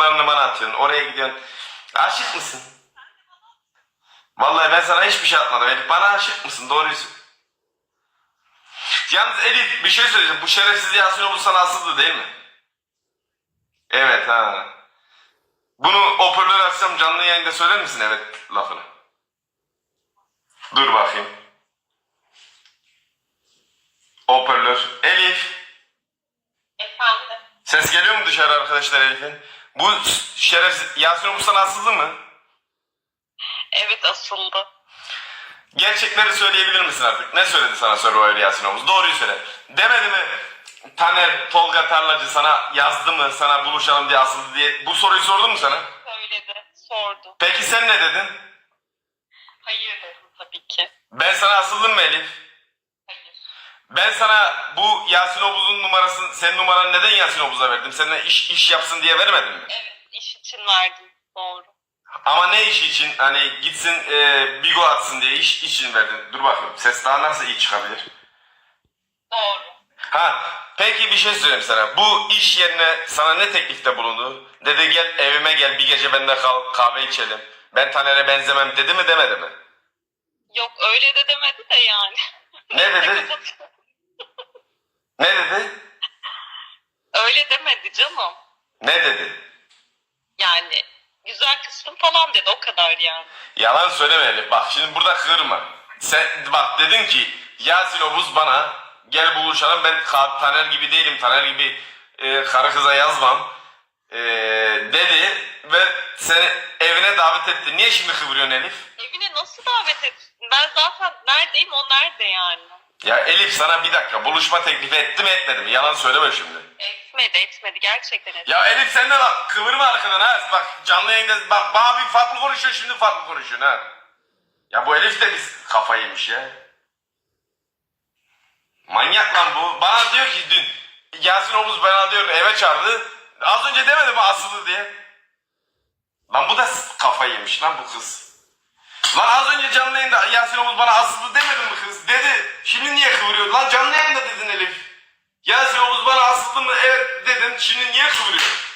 Paranı bana atıyorsun. Oraya gidiyorsun. Aşık mısın? Vallahi ben sana hiçbir şey atmadım. Elif bana aşık mısın? Doğruyu söyle. Yalnız Elif bir şey söyleyeceğim. Bu şerefsiz Yasin Oğuz sana asıldı değil mi? Evet ha. Bunu hoparlör açsam canlı yayında söyler misin evet lafını? Dur bakayım. Hoparlör. Elif. Efendim? Ses geliyor mu dışarı arkadaşlar Elif'in? Bu şerefsiz Yasin Oğuz sana asıldı mı? Evet asıldı. Gerçekleri söyleyebilir misin artık? Ne söyledi sana Survivor Yasin Oğuz? Doğruyu söyle. Demedi mi Taner Tolga Tarlacı sana yazdı mı sana buluşalım diye asıldı diye bu soruyu sordum mu sana? Söyledi, sordu. Peki sen ne dedin? Hayır dedim tabii ki. Ben sana asıldım mı Elif? Ben sana bu Yasin Obuz'un numarasını, senin numaranı neden Yasin Obuz'a verdim? Seninle iş, iş yapsın diye vermedim mi? Evet, iş için verdim. Doğru. Ama ne iş için? Hani gitsin e, bigo atsın diye iş için verdin. Dur bakayım ses daha nasıl iyi çıkabilir? Doğru. Ha peki bir şey söyleyeyim sana. Bu iş yerine sana ne teklifte bulundu? Dedi gel evime gel bir gece bende kal kahve içelim. Ben Taner'e benzemem dedi mi demedi mi? Yok öyle de demedi de yani. Ne dedi? Ne dedi? öyle demedi canım. Ne dedi? Yani güzel kızsın falan dedi o kadar yani. Yalan söyleme Elif. Bak şimdi burada kırma. Sen bak dedin ki Yasin Obuz bana gel buluşalım ben Ka- Taner gibi değilim. Taner gibi e, karı kıza yazmam. E, dedi ve seni evine davet etti. Niye şimdi kıvırıyorsun Elif? Evine nasıl davet etsin? Ben zaten neredeyim o nerede yani? Ya Elif sana bir dakika buluşma teklifi etti mi etmedi mi? Yalan söyleme şimdi. Etmedi etmedi gerçekten etmedi. Ya Elif sen de bak kıvırma arkadan ha. Bak canlı yayında bak bana bir farklı konuşuyor şimdi farklı konuşuyorsun ha. Ya bu Elif de biz kafayı yemiş ya. Manyak lan bu. Bana diyor ki dün Yasin Omuz bana diyor eve çağırdı. Az önce demedi mi asılı diye. Lan bu da kafayı yemiş lan bu kız. Lan az önce canlı yayında Yasin Omuz bana asılı demedi mi kız? Dedi. Şimdi niye kıvırıyor? Lan canlı yayında dedin Elif. Şimdi niye kıvırıyor?